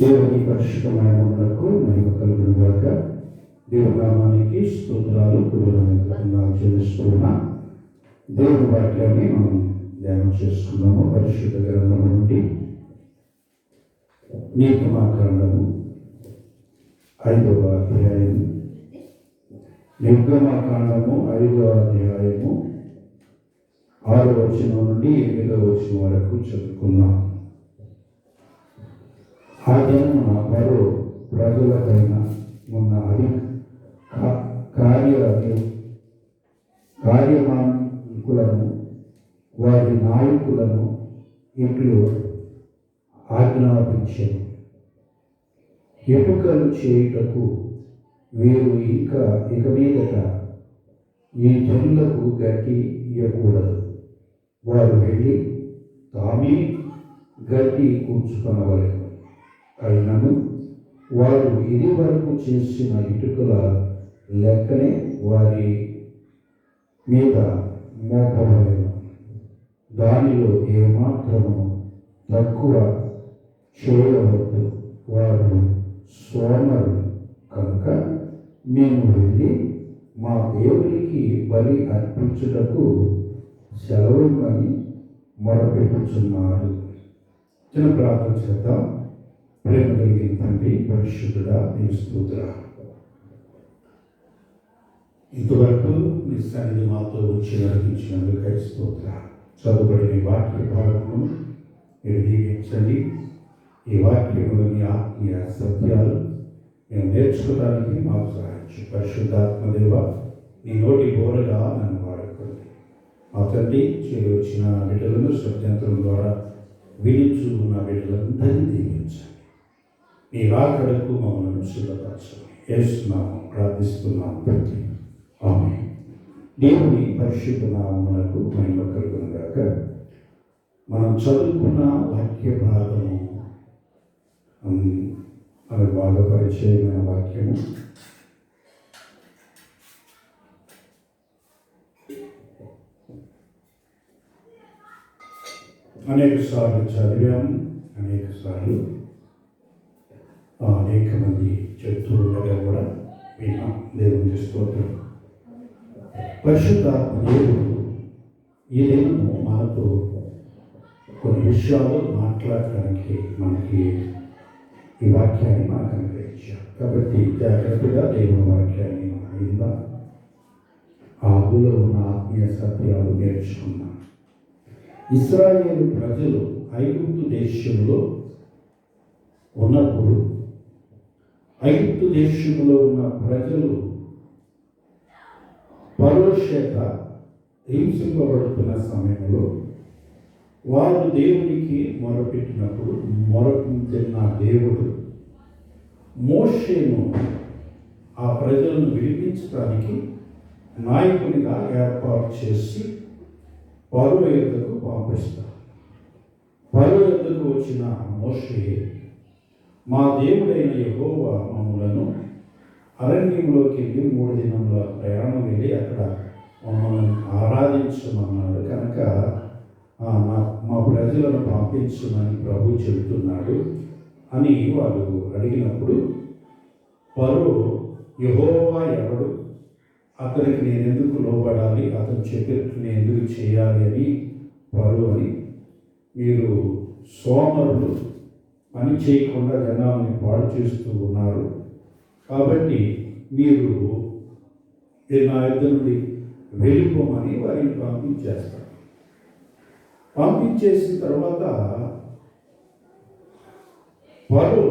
దేవుని పరిశుభ్రమైనకు మహిమ కలుగును గాక. దేవునామానికి స్తోత్రాలు కుటుంబాలు చెల్లిస్తూ దేవుని వాక్యాన్ని మనం ధ్యానం చేసుకున్నాము పరిశుద్ధ గ్రంథము నుండి నీకమాకాండము ఐదవ అధ్యాయము. నిర్గమాకాండము ఐదవ అధ్యాయము ఆరో వచనం నుండి ఎనిమిదవ వచనం వరకు చదువుకున్నాం ఆ దినమున మరో ప్రజలపైన ఉన్న అది కా- కార్య కార్యమానుకులను వారి నాయకులను ఇంట్లో ఆజ్ఞాపించను. ఎటుకలు చేయుటకు వీరు ఇంకా ఇక మీదట ఈ జనులకు గట్టి ఇవ్వకూడదు వారు వెళ్ళి తామే గడ్డి కూర్చుకొనవలెను. అయినను వారు ఇది వరకు చేసిన ఇటుకల లెక్కనే వారి మీద మోపవలెను దానిలో ఏమాత్రము తక్కువ చేయవద్దు. వారు సోమరు కనుక మేము వెళ్ళి మా దేవునికి బలి అర్పించుటకు సెలవుమని మొరపెట్టుచున్నారు. చిన్న ప్రార్థన చేద్దాం. ప్రేమ కలిగిన తండ్రి పరిశుద్ధుడా నీ స్తోత్ర ఇంతవరకు నీ సన్నిధి మాతో వచ్చి నడిపించినందుకై స్తోత్ర. చదువుబడిన వాక్య భాగము మీరు దీవించండి. ఈ వాక్యములోని ఆత్మీయ సత్యాలు నేను నేర్చుకోవడానికి మాకు సహాయించు. పరిశుద్ధాత్మదేవ నీ నోటి బోరగా నన్ను వాడుకోండి. మా తండ్రి చేరి వచ్చిన బిడ్డలను శబ్దంతరం ద్వారా వినిచు నా బిడ్డలందరినీ దీవించండి నీ రాకడకు మమ్మల్ని శుభపరచు వేస్తున్నాము ప్రార్థిస్తున్నాము. ప్రతి ఆమె దేవుని పరిశుద్ధ నామమునకు మహిమ కలుగునగాక మనం చదువుకున్న వాక్య భాగము ఉమ్, అది బాగా పరిచయమైన వాక్యము. అనేక సార్లు చదివాము అనేక సార్లు అనేక మంది చెప్తుండగా కూడా విన్నాం. దేవుని స్తోత్రం. పరిశుద్ధ దేవుడు ఈ దినము మనతో కొన్ని విషయాలు మాట్లాడటానికి మనకి ఈ వాక్యాన్ని మనకు అనుగ్రహించారు కాబట్టి జాగ్రత్తగా దేవుని వాక్యాన్ని మనం ఆదులో ఉన్న ఆత్మీయ సత్యాలు నేర్చుకుందాం. ఇస్రాయేల్ ప్రజలు ఐగుప్తు దేశంలో ఉన్నప్పుడు ఐదు దేశంలో ఉన్న ప్రజలు పరో హింసింపబడుతున్న సమయంలో వారు దేవునికి మొరపెట్టినప్పుడు మొరపెట్టిన దేవుడు మోషేను ఆ ప్రజలను విడిపించడానికి నాయకునిగా ఏర్పాటు చేసి పరో యొద్దకు పంపిస్తారు. పరో వచ్చిన మోషే మా దేవుడైన యహోవా మమ్మలను అరణ్యంలోకి వెళ్ళి మూడు దినముల ప్రయాణం వెళ్ళి అక్కడ మమ్మల్ని ఆరాధించమన్నాడు. కనుక మా మా ప్రజలను పంపించమని ప్రభు చెబుతున్నాడు అని వాళ్ళు అడిగినప్పుడు వారు యహోవా ఎవడు? అతనికి నేను ఎందుకు లోబడాలి? అతను చెప్పినట్టు నేను ఎందుకు చేయాలి అని? వారు అని మీరు సోమరులు పని చేయకుండా జనాల్ని పాడు చేస్తూ ఉన్నారు. కాబట్టి మీరు నా యుద్ధ నుండి వెళ్ళిపోమని వారిని పంపించేస్తారు. పంపించేసిన తర్వాత వారు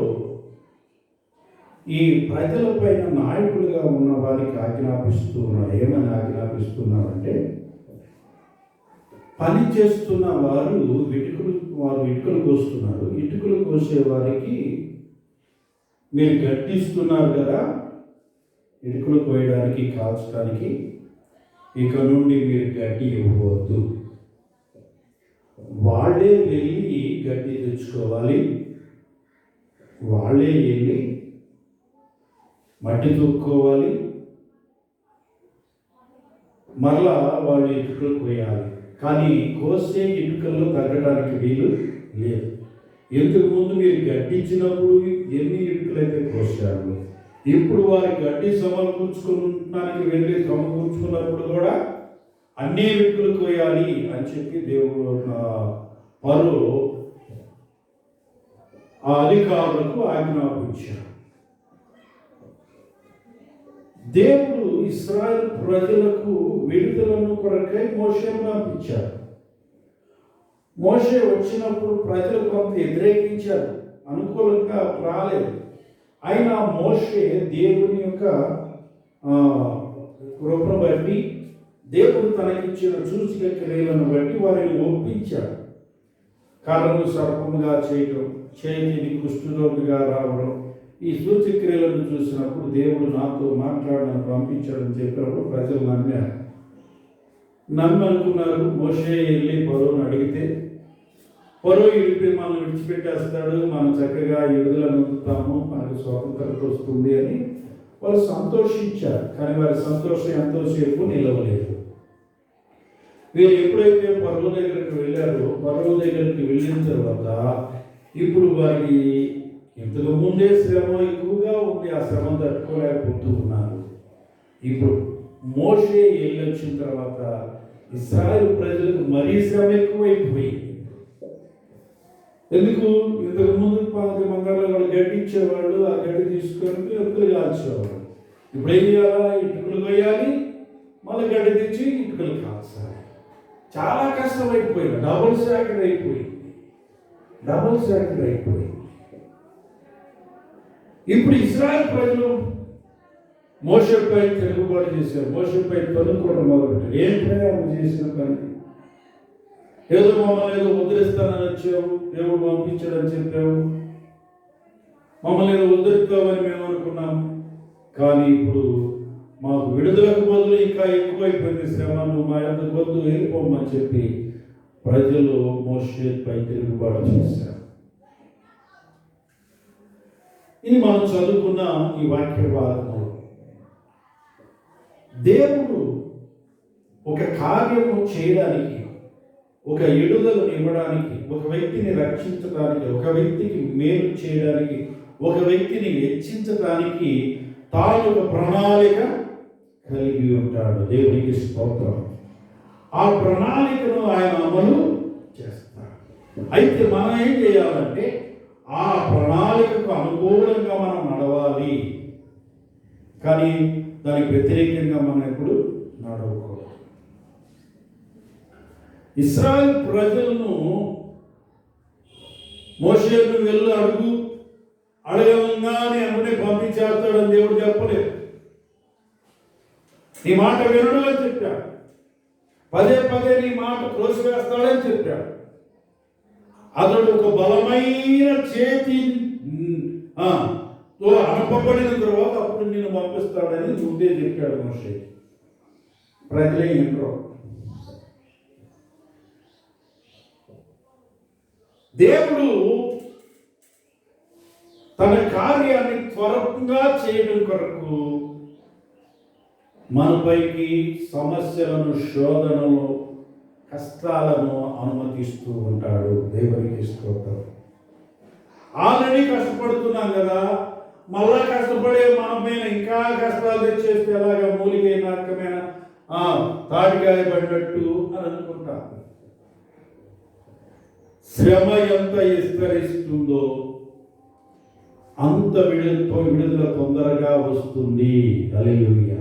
ఈ ప్రజల పైన నాయకులుగా ఉన్న వారికి ఆజ్ఞాపిస్తూ ఉన్నారు ఏమని ఆజ్ఞాపిస్తున్నారంటే పని చేస్తున్న వారు వెటుకులు వారు ఇటుకలు కోస్తున్నారు. ఇటుకలు కోసే వారికి మీరు గట్టిస్తున్నారు కదా ఇటుకలు కోయడానికి కాల్చడానికి ఇక నుండి మీరు గడ్డి ఇవ్వవద్దు. వాళ్ళే వెళ్ళి గడ్డి తెచ్చుకోవాలి. వాళ్ళే వెళ్ళి మట్టి తొక్కుకోవాలి. మరలా వాళ్ళు ఇటుకలు కోయాలి. కానీ కోసే ఎన్నికల్లో తగ్గడానికి వీలు లేదు. ఇంతకు ముందు మీరు గడ్డించినప్పుడు ఎన్ని ఎన్నికలైతే కోసారు ఇప్పుడు వారి గడ్డి సమకూర్చుకోవడానికి వెళ్ళి సమకూర్చుకున్నప్పుడు కూడా అన్ని ఇటుకలు కోయాలి అని చెప్పి దేవుడు పరు ఆ అధికారులకు ఆజ్ఞాపించారు. దేవుడు ఇస్రాయల్ ప్రజలకు విడుదలను కొరకై మోషేను పంపించారు మోషే వచ్చినప్పుడు ప్రజలు కొంత వ్యతిరేకించారు. అనుకూలంగా రాలేదు. అయినా మోషే దేవుని యొక్క ఆ, కృపను బట్టి దేవుడు తనకిచ్చిన సూచిక క్రియలను బట్టి వారిని ఒప్పించాడు. కర్రను సర్పముగా చేయడం చేతిని కుష్ఠరోగిగా రావడం ఈ సూచక్రియలను చూసినప్పుడు దేవుడు నాతో మాట్లాడడం పంపించాడని చెప్పినప్పుడు ప్రజలు నమ్మారు. నమ్మి అనుకున్నారు మోషే వెళ్ళి పరువును అడిగితే పరువు ఇడిపి మనం విడిచిపెట్టేస్తాడు. మనం చక్కగా విడుదలను అందుతాము. మనకు స్వాతంత్రత వస్తుంది అని వాళ్ళు సంతోషించారు. కానీ వారి సంతోషం ఎంతోసేపు నిలవలేదు. వీరు ఎప్పుడైతే పరువు దగ్గరికి వెళ్ళారో పరువు దగ్గరికి వెళ్ళిన తర్వాత ఇప్పుడు వారికి ఇంతకు ముందే శ్రమ ఎక్కువగా ఉంది ఆ శ్రమ తట్టుకోలేకపోతూ ఉన్నారు ఇప్పుడు మోషే వెళ్ళొచ్చిన తర్వాత ఇస్రాయల్ ప్రజలకు మరీ శ్రమ ఎక్కువైపోయింది ఎందుకు? ఇంతకు ముందు పాతి మంగళ వాళ్ళు గడ్డి ఇచ్చేవాళ్ళు ఆ గడ్డి తీసుకొని ఎత్తులు కాల్చేవాళ్ళు. ఇప్పుడు ఏం చేయాలా? ఇటుకలు కొయ్యాలి మళ్ళీ గడ్డి తెచ్చి ఇటుకలు కాల్చాలి. చాలా కష్టమైపోయింది. డబుల్ సాకర్ అయిపోయింది. డబుల్ సాకర్ అయిపోయింది. ఇప్పుడు ఇస్రాయల్ ప్రజలు మోసపై తిరుగుబాటు చేశారు. మోసపై పనుకోవడం మొదలుపెట్టారు. ఏం ప్రయాణం చేసిన పని? ఏదో మమ్మల్ని ఏదో ఉద్ధరిస్తానని వచ్చావు దేవుడు పంపించాడని చెప్పావు. మమ్మల్ని ఏదో ఉద్ధరిస్తామని మేము అనుకున్నాము. కానీ ఇప్పుడు మాకు విడుదలకు బదులు ఇంకా ఎక్కువైపోయింది శ్రమ నువ్వు మా యొక్క వద్దు వెళ్ళిపోమని చెప్పి ప్రజలు మోషేపై తిరుగుబాటు చేశారు. ఇది మనం చదువుకున్న ఈ వాక్య భాగంలో. దేవుడు ఒక కార్యము చేయడానికి ఒక ఎడుదలను ఇవ్వడానికి ఒక వ్యక్తిని రక్షించడానికి ఒక వ్యక్తికి మేలు చేయడానికి ఒక వ్యక్తిని హెచ్చించడానికి తాను ఒక ప్రణాళిక కలిగి ఉంటాడు. దేవునికి స్తోత్రం. ఆ ప్రణాళికను ఆయన అమలు చేస్తాడు. అయితే మనం ఏం చేయాలంటే ఆ ప్రణాళికకు అనుకూలంగా మనం నడవాలి. కానీ దానికి వ్యతిరేకంగా మనం ఎప్పుడు నడవకూడదు. ఇస్రాయల్ ప్రజలను మోషేను వెళ్ళు అడుగు అడగంగానే అమ్మనే పంపించేస్తాడని దేవుడు చెప్పలేదు. నీ మాట వినడు అని చెప్పాడు. పదే పదే నీ మాట తోసివేస్తాడని చెప్పాడు. అతడు ఒక బలమైన చేతి ఆ, తో తర్వాత అప్పుడు నేను పంపిస్తాడని ముందే చెప్పాడు మనిషి ప్రజలే ఎంట్రో దేవుడు తన కార్యాన్ని త్వరగా చేయడం కొరకు మనపైకి సమస్యలను శోధనలు కష్టాలను అనుమతిస్తూ ఉంటాడు దేవునికి స్తోత్రం. ఆల్రెడీ కష్టపడుతున్నాం కదా మళ్ళా కష్టపడే మన మీద ఇంకా కష్టాలు తెచ్చేస్తే ఎలాగా మూలిగే నరకమైన ఆ, తాటికాయ పడినట్టు అని అనుకుంటాం. శ్రమ ఎంత విస్తరిస్తుందో అంత విడుదల విడుదల తొందరగా వస్తుంది. అలెలుయ్య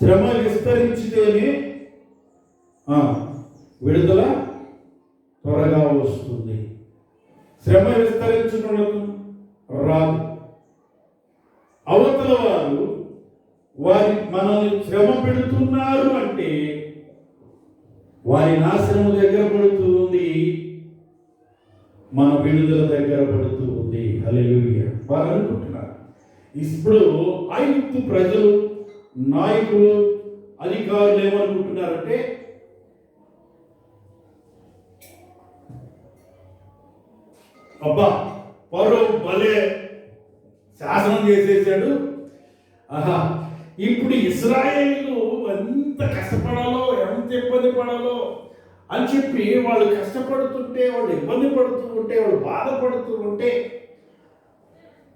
శ్రమ విస్తరించితేనే విడుదల త్వరగా వస్తుంది. శ్రమ విస్తరించడం రాదు. అవతల వారు వారి మనల్ని శ్రమ పెడుతున్నారు అంటే వారి నాశనం దగ్గర పడుతూ ఉంది. మన విడుదల దగ్గర పడుతూ ఉంది. వారు అనుకుంటున్నారు. ఇప్పుడు ఐదు ప్రజలు నాయకులు అధికారులు ఏమనుకుంటున్నారంటే అబ్బా పరో భలే శాసనం చేసేసాడు. ఆహా ఇప్పుడు ఇస్రాయేలు ఎంత కష్టపడాలో ఎంత ఇబ్బంది పడాలో అని చెప్పి వాళ్ళు కష్టపడుతుంటే వాళ్ళు ఇబ్బంది పడుతూ ఉంటే వాళ్ళు బాధపడుతూ ఉంటే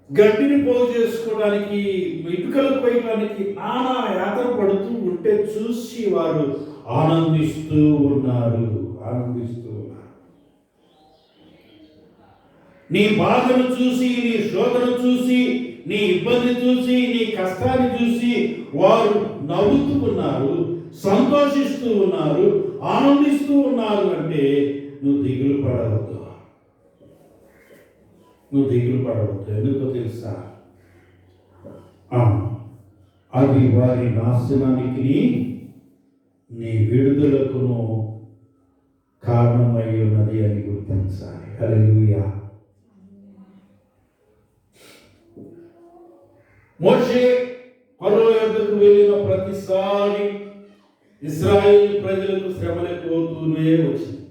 గడ్డిని పోగు చేసుకోవడానికి ఇటుకలు పోయడానికి నానా యాత్ర పడుతూ ఉంటే చూసి వారు ఆనందిస్తూ ఉన్నారు ఆనందిస్తూ ఉన్నారు నీ బాధను చూసి నీ శోధన చూసి నీ ఇబ్బంది చూసి నీ కష్టాన్ని చూసి వారు నవ్వుతూ ఉన్నారు సంతోషిస్తూ ఉన్నారు ఆనందిస్తూ ఉన్నారు అంటే నువ్వు దిగులు పడవద్దు. నువ్వు దిగులు పడవద్దు. ఎందుకో తెలుసా? అది వారి నాశనానికి నీ విడుదలకును కారణమై ఉన్నది అని గుర్తించాలి. హల్లెలూయా. మోషే పరో యొద్దకు వెళ్ళిన ప్రతిసారి ఇస్రాయేల్ ప్రజలకు శ్రమలు ఎక్కువవుతూనే వచ్చింది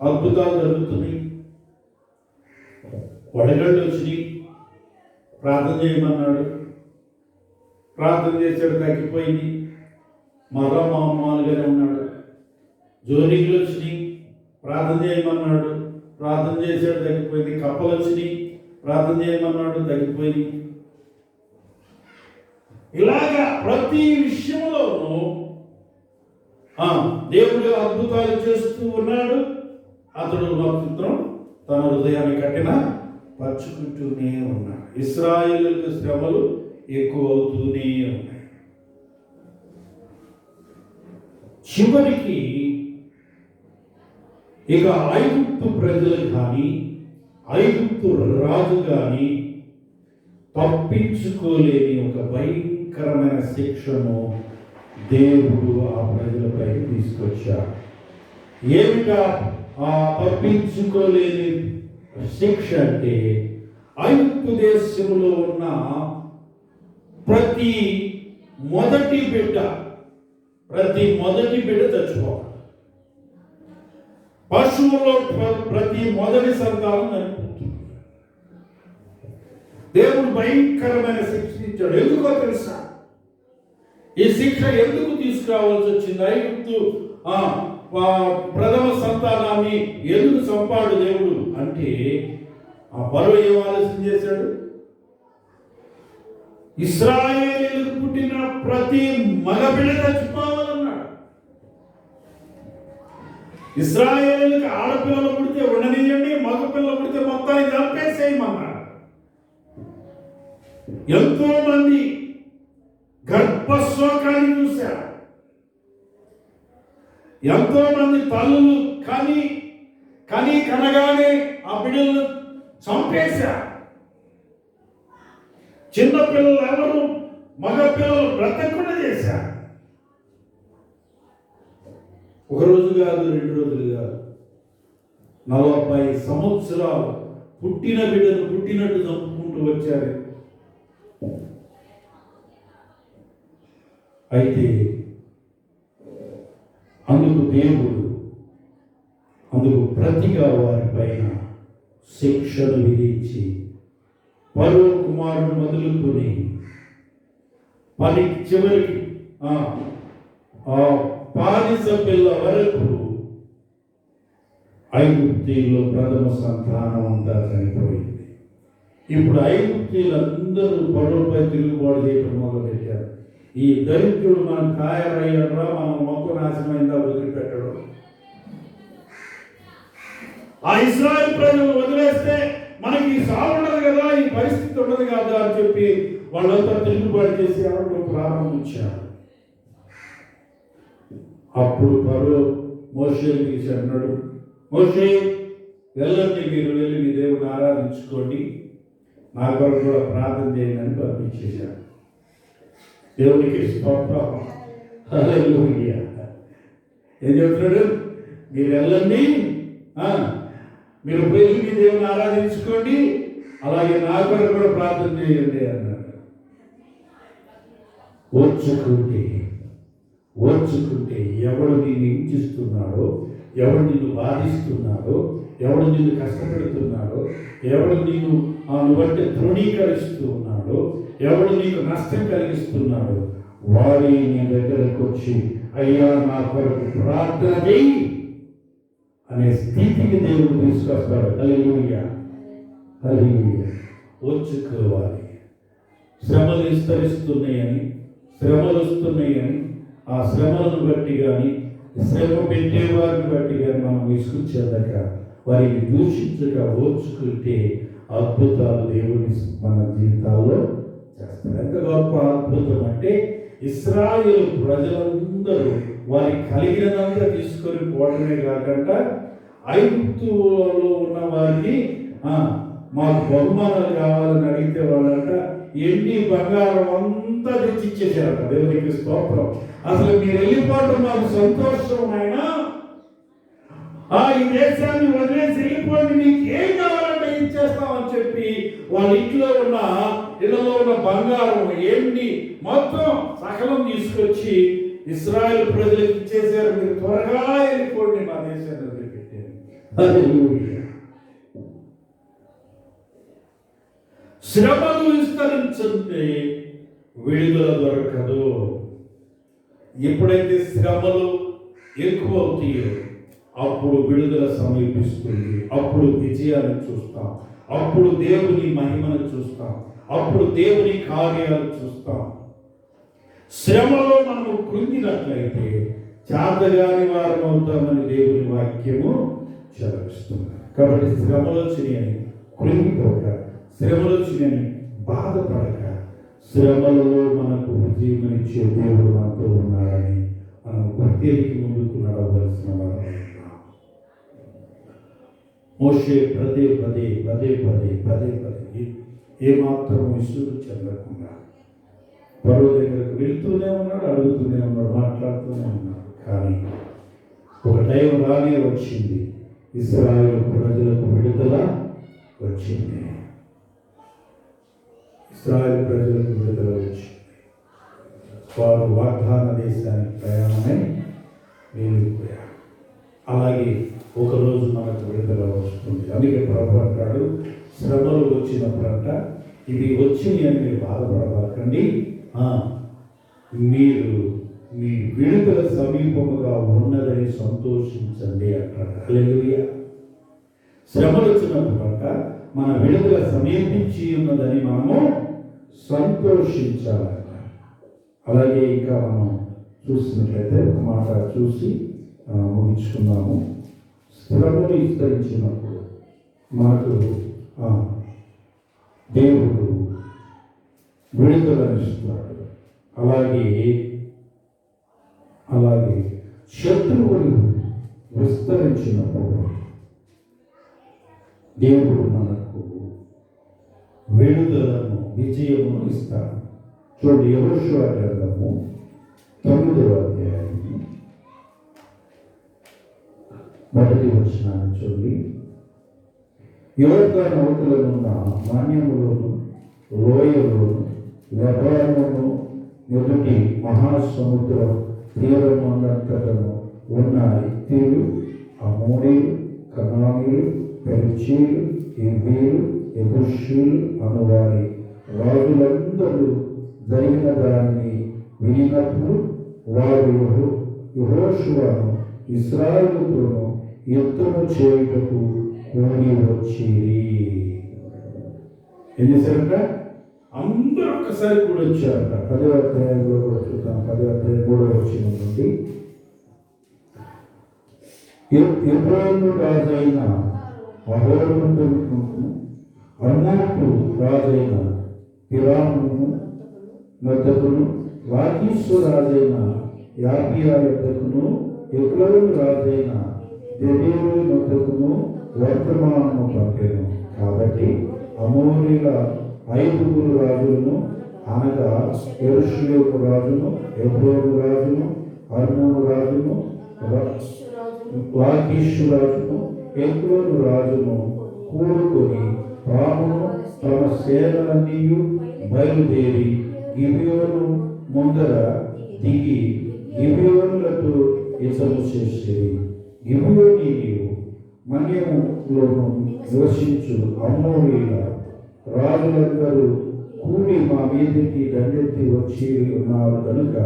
అద్భుతాలు జరుగుతున్నాయి వడగళ్ళు వచ్చినాయి ప్రార్థన చేయమన్నాడు ప్రార్థన చేశాడు తగ్గిపోయింది మరో మామూలుగానే ఉన్నాడు జోరీలు వచ్చినాయి ప్రార్థన చేయమన్నాడు ప్రార్థన చేశాడు తగ్గిపోయింది. కప్పలు వచ్చినాయి. ప్రార్థన చేయమన్నాడు తగ్గిపోయింది ఇలాగా ప్రతి విషయంలోనూ దేవుడు అద్భుతాలు చేస్తూ ఉన్నాడు. అతడు నక్షత్రం తన హృదయాన్ని కట్టిన పరుచుకుంటూనే ఉన్నాడు. ఇస్రాయేలులకు శ్రమలు ఎక్కువ అవుతూనే ఉన్నాయి. చివరికి ఇక ఐగుప్తు ప్రజలు కానీ ఐగుప్తు రాజు కానీ తప్పించుకోలేని ఒక భయంకరమైన శిక్షను దేవుడు ఆ ప్రజలపై తీసుకొచ్చాడు. ఏమిటా ఆ తప్పించుకోలేని శిక్ష అంటే ఐగుప్తు దేశంలో ఉన్న ప్రతి మొదటి బిడ్డ ప్రతి మొదటి బిడ్డ చచ్చిపోవాలి. పశువులో ప్రతి మొదటి సంతానం చనిపోతుంది దేవుడు భయంకరమైన శిక్ష ఇచ్చాడు. ఎందుకో తెలుసా? ఈ శిక్ష ఎందుకు తీసుకురావాల్సి వచ్చింది? ఐగుప్తు ఆ, ప్రథమ సంతానాన్ని ఎందుకు చంపాడు దేవుడు? అంటే ఆ పరువు ఏం ఆలోచన చేశాడు? ఇస్రాయేలీలకు పుట్టిన ప్రతి మగబిడ్డ చచ్చిపోవాలన్నాడు ఇస్రాయేలీలకు ఆడపిల్లలు పుడితే ఉండనియండి మగపిల్లలు పుడితే మొత్తాన్ని చంపేసేయమన్నాడు ఎంతో మంది గర్భశోకాన్ని చూశారు. ఎంతో మంది తల్లులు కానీ కని కనగానే ఆ బిడ్డలను చంపేశారు. చిన్నపిల్లలు ఎవరు? మగ పిల్లలు బ్రతకుండా చేశారు. ఒక రోజు కాదు రెండు రోజులు కాదు. నలభై సంవత్సరాలు పుట్టిన బిడ్డను పుట్టినట్టు చంపుకుంటూ వచ్చారు. అయితే అందుకు దేవుడు అందుకు ప్రతిగా వారి పైన శిక్షను విధించి పరువు కుమారుడు మొదలుకొని పని చివరికి ఆ, బానిస పాలిస పిల్ల వరకు ఐగుప్తీలో ప్రథమ సంతానం అంతా చనిపోయింది. ఇప్పుడు ఐగుప్తీలందరూ పడవపై తిరుగుబాటు చేయడం మొదలుపెట్టారు. ఈ దరిద్రుడు మనం తయారయ్యారా మనం మొత్తం నాశనమైందా వదిలిపెట్టడం. ఆ ఇస్రాయల్ ప్రజలు వదిలేస్తే మనకి సాగు ఉండదు కదా ఈ పరిస్థితి ఉండదు కదా అని చెప్పి వాళ్ళంతా తిరుగుబాటు చేసి ఆడటం ప్రారంభించారు. అప్పుడు పరు మోషే తీసి అన్నాడు మోషే వెళ్ళండి మీరు వెళ్ళి మీ దేవుని ఆరాధించుకోండి. నా కొరకు కూడా ప్రార్థన చేయండి అని పంపించేశాడు. దేవునికి స్తోత్రం. ఏం చెప్తున్నాడు? మీరు వెళ్ళండి. మీరు పోయి మీ దేవుని ఆరాధించుకోండి. అలాగే నా కొరకు కూడా ప్రార్థన చేయండి అన్నాడు. వచ్చుకుంటే ఓర్చుకుంటే ఎవడు నిన్ను హింసిస్తున్నాడో ఎవడు నిన్ను బాధిస్తున్నాడో ఎవడు నిన్ను కష్టపెడుతున్నాడో ఎవడు నీకు ఆ నువ్వంటే తృణీకరిస్తూ ఉన్నాడో ఎవడు నీకు నష్టం కలిగిస్తున్నాడో వారి నీ దగ్గరకు వచ్చి అయ్యా నా కొరకు ప్రార్థన చేయి అనే స్థితికి దేవుడు తీసుకొస్తాడు. హల్లెలూయా. వచ్చుకోవాలి శ్రమలు విస్తరిస్తున్నాయని శ్రమలు వస్తున్నాయని ఆ శ్రమలను బట్టి కానీ శ్రమ పెట్టేవారిని బట్టి కానీ మనం విసుగుచ్చేదక వారిని దూషించక ఓర్చుకుంటే అద్భుతాలు దేవుని మన జీవితాల్లో చేస్తారు ఎంత గొప్ప అద్భుతం అంటే ఇస్రాయేల్ ప్రజలందరూ వారి కలిగినంతా తీసుకొని పోవడమే కాకుండా ఐగుప్తులో ఉన్న వారిని మాకు బహుమానాలు కావాలని అడిగితే వాళ్ళంట ఎండి బంగారం అంతా తెచ్చి ఇచ్చేసారట దేవునికి స్తోత్రం. అసలు మీరు వెళ్ళిపోవడం మాకు సంతోషం ఆయన ఆ ఈ దేశాన్ని వదిలేసి వెళ్ళిపోండి మీకు ఏం కావాలంటే ఇచ్చేస్తామని చెప్పి వాళ్ళ ఇంట్లో ఉన్న ఇళ్ళలో ఉన్న బంగారం ఏంటి మొత్తం సకలం తీసుకొచ్చి ఇస్రాయల్ ప్రజలకు ఇచ్చేసారు మీరు త్వరగా వెళ్ళిపోండి మా దేశాన్ని వదిలిపెట్టారు శ్రమలు విస్తరించుంటే విడుదల దొరకదు. ఎప్పుడైతే శ్రమలు ఎక్కువ అవుతాయో అప్పుడు విడుదల సమీపిస్తుంది. అప్పుడు విజయాన్ని చూస్తాం. అప్పుడు దేవుని మహిమను చూస్తాం. అప్పుడు దేవుని కార్యాలు చూస్తాం. శ్రమలో మనము కృంగినట్లయితే చేతగాని వారం అవుతామని దేవుని వాక్యము చదివిస్తుంది. కాబట్టి శ్రమలో చేయని కృంగిపోక. శ్రమలు చేయని బాధపడక శ్రమలలో మనకు విజయమనిచ్చే దేవుడు మనతో ఉన్నాడని మనం గుర్తెరికి ముందుకు నడవలసిన వారు మోషే పదే పదే పదే పదే పదే పదే ఏమాత్రం విసుగు చెందకుండా పరువు దగ్గరకు వెళ్తూనే ఉన్నాడు అడుగుతూనే ఉన్నాడు మాట్లాడుతూనే ఉన్నాడు. కానీ ఒక టైం రానే వచ్చింది. ఇస్రాయల్ ప్రజలకు విడుదల వచ్చింది. ఇస్రాయల్ ప్రజలకు విడుదల వచ్చింది వారు వాగ్దాన దేశానికి ప్రయాణమై వెళ్ళిపోయారు అలాగే ఒకరోజు మనకు విడుదల వస్తుంది. అందుకే ప్రభు అంటాడు శ్రమలు వచ్చినప్పుడంట ఇది వచ్చింది అని మీరు బాధపడబాకండి. మీరు మీ విడుదల సమీపముగా ఉన్నదని సంతోషించండి అంటాడు. హల్లెలూయా. శ్రమలు వచ్చినప్పుడంట మన విడుదల సమీపించి ఉన్నదని మనము సంతోషించాలంట. అలాగే ఇంకా మనం చూసినట్లయితే ఒక మాట చూసి ముగించుకున్నాము శ్రమలు విస్తరించినప్పుడు మనకు దేవుడు విడుదలనిస్తున్నాడు అలాగే అలాగే శత్రువులు విస్తరించినప్పుడు దేవుడు మనకు విడుదలను విజయము ఇస్తాడు చూడండి యెహోషువ గ్రంథము తొమ్మిదవ అధ్యాయము. మొదటి వచ్చినాన్ని చూడండి. యోగా నౌకలనున్న మాన్యములోను లోయలోను లెబానోను ఎదుటి మహాసముద్రం తీవ్రమంతటను ఉన్న ఇత్తీలు అమోనీలు కనానీలు పెరిచీలు ఇవీలు ఎగుషులు అనువారి రాజులందరూ జరిగిన దాన్ని వినినప్పుడు వారు యెహో- యెహోషువను యుద్ధము చేయుటకు కూడి వచ్చి ఏం చేశారంట అందరూ ఒక్కసారి కూడా వచ్చారట. పదో అధ్యాయంలో కూడా చూద్దాం. పదో అధ్యాయం కూడా వచ్చిన నుండి. ఎబ్రోను రాజైన అహోరంతో అన్నట్టు రాజైన హిరామును నద్దకును వాకీశ్వరాజైన యాపియా యొక్కను ఎక్లోను రాజైన దెబేరు మద్దతును వర్తమానము పంపాను. కాబట్టి అమోరీల ఐదుగురు రాజులను అనగా ఎరుషులేపు రాజును ఎబ్రోను రాజును అర్మోను రాజును వాకీషు రాజును ఎక్రోను రాజును కూడుకొని రామును తమ సేనలన్నీ బయలుదేరి గిబియోను ముందర దిగి గిబియోనులతో యుద్ధము చేసేది. గిబియోనీయులు మన్యములోను నివసించు అమ్మోనీల రాజులందరూ కూడి మా మీదకి దండెత్తి వచ్చి ఉన్నారు కనుక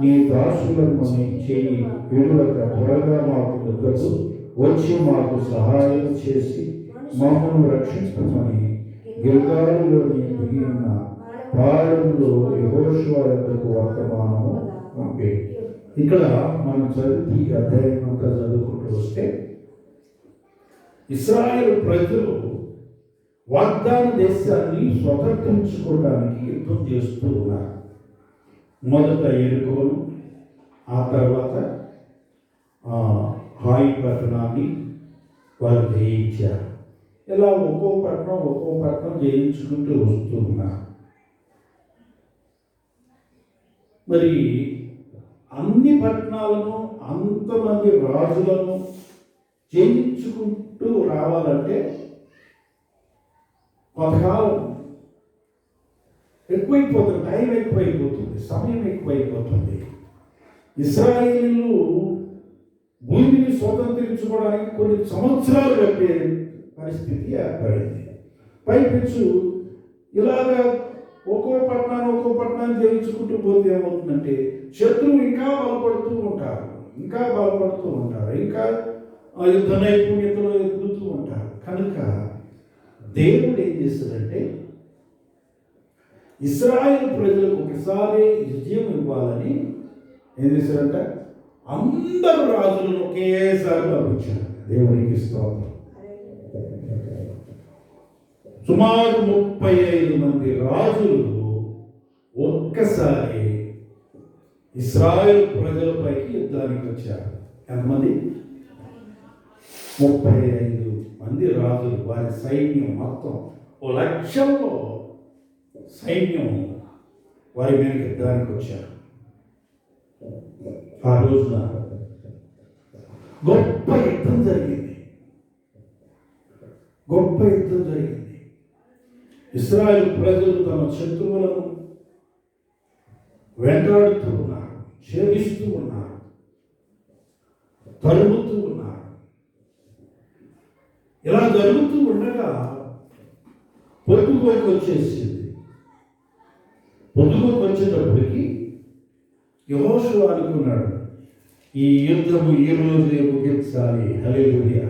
నీ దాసులను చేయి విడువక త్వరగా మాకు దగ్గరకు వచ్చి మాకు సహాయం చేసి మమ్మల్ని రక్షించమని గిల్గాలులోని దిగి ఉన్న పాలనలో యహోషువ యొక్కకు వర్తమానము పంపే ఇక్కడ మనం చదివి ఈ అధ్యాయం అంతా చదువుకుంటూ వస్తే ఇస్రాయేల్ ప్రజలు వాగ్దాన దేశాన్ని స్వతంత్రించుకోవడానికి యుద్ధం చేస్తూ ఉన్నారు. మొదట ఎరుకోను ఆ తర్వాత హాయి పట్టణాన్ని వారు జయించారు. ఇలా ఒక్కో పట్టణం ఒక్కో పట్టణం జయించుకుంటూ వస్తూ ఉన్నారు. మరి అన్ని పట్టణాలను అంతమంది రాజులను జయించుకుంటూ రావాలంటే కొంతకాలం ఎక్కువైపోతుంది టైం ఎక్కువైపోతుంది సమయం ఎక్కువైపోతుంది. ఇస్రాయిలు భూమిని స్వతంత్రించుకోవడానికి కొన్ని సంవత్సరాలు గడిపే పరిస్థితి ఏర్పడింది. పైపెచ్చు ఇలాగా ఒక్కో పట్టణాన్ని ఒక్కో పట్టణాన్ని జయించుకుంటూ పోతే ఏమవుతుందంటే శత్రువు ఇంకా బలపడుతూ ఉంటారు. ఇంకా బలపడుతూ ఉంటారు. ఇంకా యుద్ధ నైపుణ్యతలో ఎదుగుతూ ఉంటారు. కనుక దేవుడు ఏం చేస్తాడంటే ఇస్రాయేల్ ప్రజలకు ఒకసారి విజయం ఇవ్వాలని ఏం చేశారంట అందరు రాజులను ఒకేసారి పంపించారు దేవునికి స్తోత్రం. సుమారు ముప్పై ఐదు మంది రాజులు ఒక్కసారి ఇస్రాయేల్ ప్రజలపైకి యుద్ధానికి వచ్చారు. ఎంతమంది? ముప్పై ఐదు మంది రాజులు వారి సైన్యం మొత్తం. ఓ లక్షల్లో సైన్యం వారి మీద యుద్ధానికి వచ్చారు. ఆ రోజున గొప్ప యుద్ధం జరిగింది. గొప్ప యుద్ధం జరిగింది. ఇస్రాయల్ ప్రజలు తమ శత్రువులను వెంటాడుతూ ఉన్నారు ఛేదిస్తూ ఉన్నారు తరుముతూ ఉన్నారు. ఇలా జరుగుతూ ఉండగా పొద్దుకోకి వచ్చేసింది. పొద్దుకోకి వచ్చేటప్పటికి యహోషు అనుకున్నాడు ఈ యుద్ధము ఈ రోజే ముగించాలి. హలే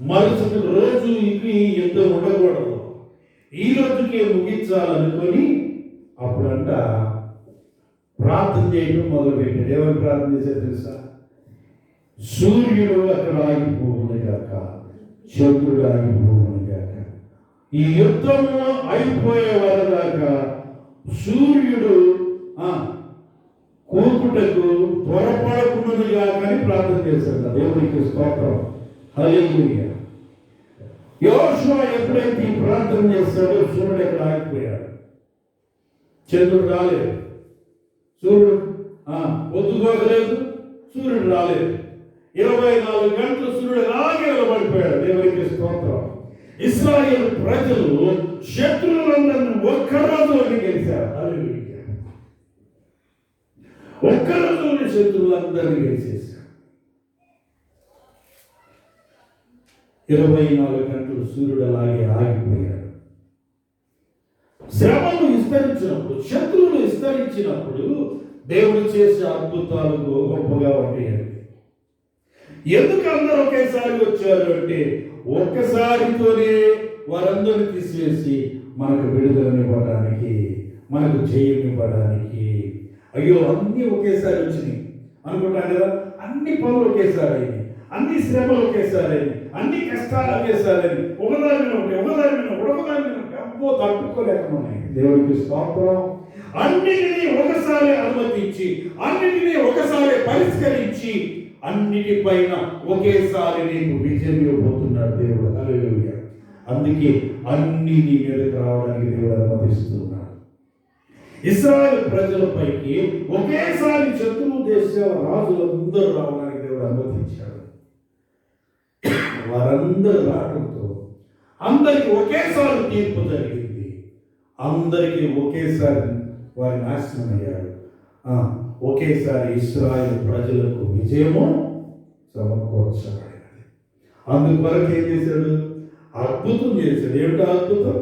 మరుసటి రోజు ఇవి యుద్ధం ఉండకూడదు. ఈ రోజుకే ముగించాలనుకొని అప్పుడంట ప్రార్థన చేయడం మొదలుపెట్టాడు. ఏమని ప్రార్థన చేశారు తెలుసా? సూర్యుడు అక్కడ ఆగిపోవును గాక. చంద్రుడు ఆగిపోవును గాక. ఈ యుద్ధము అయిపోయే వరదాకా సూర్యుడు ఆ, కూకుటకు త్వరపడకున్నదిగా కానీ ప్రార్థన చేశాడు. దేవునికి స్తోత్రం. హల్లెలూయా. యోషువ ఎప్పుడైతే ఈ ప్రార్థన చేస్తాడో సూర్యుడు ఎక్కడ ఆగిపోయాడు. చంద్రుడు రాలేదు. సూర్యుడు ఆ, పొద్దుకోగలేదు సూర్యుడు రాలేదు. ఇరవై నాలుగు గంటలు సూర్యుడు అలాగే నిలబడిపోయాడు. దేవునికి స్తోత్రం. ఇస్రాయేల్ ప్రజలు శత్రువులందరినీ ఒక్క రోజులోనే గెలిచారు. హల్లెలూయా. ఒక్క రోజులోనే శత్రువులందరినీ గెలిచేశారు. ఇరవై నాలుగు గంటలు సూర్యుడు అలాగే ఆగిపోయాడు. శ్రమలు విస్తరించినప్పుడు శత్రువులు విస్తరించినప్పుడు దేవుడు చేసే అద్భుతాలు గొప్పగా ఉంటాయండి ఎందుకు అందరూ ఒకేసారి వచ్చారు అంటే ఒక్కసారితోనే వారందరిని తీసివేసి మనకు విడుదలనివ్వడానికి మనకు చేయనివ్వడానికి అయ్యో అన్నీ ఒకేసారి వచ్చినాయి. అనుకుంటాను కదా అన్ని పనులు ఒకేసారి అయినాయి. అన్ని శ్రమలు ఒకేసారి అయినాయి. అన్ని కష్టాలు ఒకేసారి అయినాయి ఒకదాని మీద ఒకటి ఒకదాని మీద ఒకటి ఒకదాని మీద ఒకటి అబ్బో దేవుడికి స్తోత్రం. అన్నిటినీ ఒకసారి అనుమతించి అన్నిటినీ ఒకసారి పరిష్కరించి అన్నిటిపైన ఒకేసారి నీకు విజయం ఇవ్వబోతున్నాడు దేవుడు. హల్లెలూయా. అందుకే అన్ని నీ మీదకి రావడానికి దేవుడు అనుమతిస్తున్నాడు. ఇస్రాయల్ ప్రజలపైకి ఒకేసారి శత్రువు దేశాల రాజులందరూ రావడానికి దేవుడు అనుమతించాడు. వారందరూ రావడంతో అందరికి ఒకేసారి తీర్పు జరిగింది. అందరికీ ఒకేసారి వారి నాశనం అయ్యారు ఆ, ఒకేసారి ఇస్రాయల్ ప్రజలకు విజయము సమకూర్చబడినది. అందుకొరకు ఏం చేశాడు? అద్భుతం చేశాడు. ఏమిటో అద్భుతం?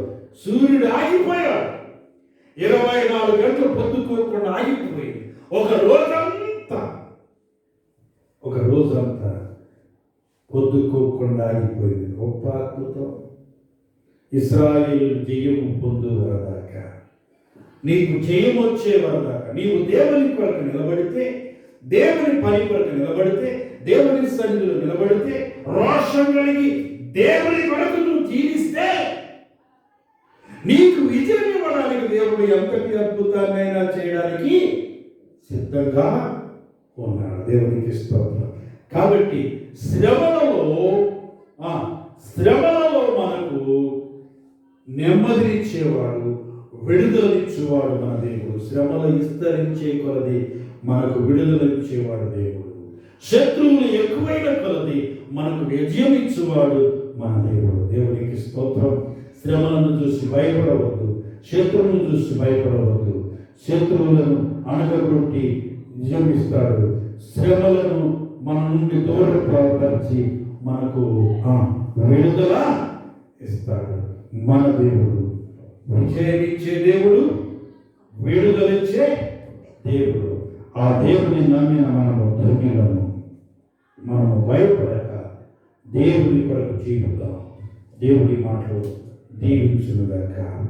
సూర్యుడు ఆగిపోయాడు. ఇరవై నాలుగు గంటలు పొద్దుకోకుండా ఆగిపోయింది. ఒక రోజంతా ఒక రోజంతా పొద్దుకోకుండా ఆగిపోయింది. గొప్ప అద్భుతం ఇస్రాయిల్ జయము పొందు వరదాకా నీకు జయం వచ్చే వరదాకా నీవు దేవుని కొరకు నిలబడితే దేవుని పని కొరకు నిలబడితే దేవుని సన్నిధిలో నిలబడితే రోషం కలిగి దేవుని కొరకు నువ్వు జీవిస్తే నీకు విజయం ఇవ్వడానికి దేవుడు ఎంతటి అద్భుతాన్నైనా చేయడానికి సిద్ధంగా ఉన్నాడు దేవునికి స్తోత్రం. కాబట్టి శ్రమలలో శ్రమలలో మనకు నెమ్మదినిచ్చేవాడు విడుదలనిచ్చేవాడు మన దేవుడు. శ్రమలు విస్తరించే కొలది మనకు విడుదలనిచ్చేవాడు దేవుడు. శత్రువులు ఎక్కువైన కొలది మనకు విజయం ఇచ్చేవాడు మన దేవుడు. దేవునికి స్తోత్రం. శ్రమలను చూసి భయపడవద్దు. శత్రువులను చూసి భయపడవద్దు. శత్రువులను అణగగొట్టి నిజమిస్తాడు. ఇస్తాడు శ్రమలను మన నుండి దూరపరిచి మనకు విడుదల ఇస్తాడు. మన దేవుడు. విజయమిచ్చే దేవుడు విడుదలిచ్చే దేవుడు. ఆ దేవుని నమ్మిన మనము ధన్యులను మనము భయపడక దేవుని కొరకు జీవిద్దాం. దేవుడి మాటలు దీవించునుగాక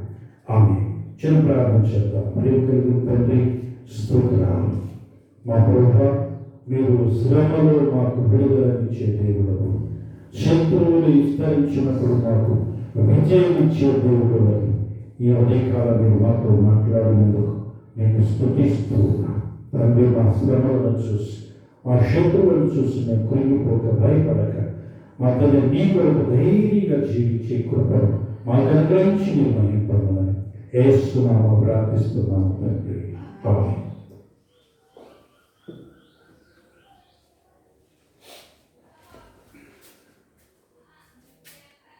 ఆమె చిన్న ప్రారంభం చేద్దాం. ప్రేమ కలిగిన తండ్రి స్తోత్రాలు. మా ప్రభు మీరు శ్రమలో మాకు విడుదలనిచ్చే దేవుడు శత్రువులు విస్తరించినప్పుడు మాకు విజయం ఇచ్చే దేవుడు అని ఈ ఉదయకాలం మీరు మాతో మాట్లాడినందుకు నేను స్థుతిస్తూ తండ్రి మా శ్రమలను చూసి మా శత్రువులను చూసి మేము కృంగిపోక భయపడక మా తల్లి నీ కొరకు ధైర్యంగా జీవించే కృపను మాకు అనుగ్రహించి మీరు మహింపమని ఏస్తున్నాము ప్రార్థిస్తున్నాము తండ్రి.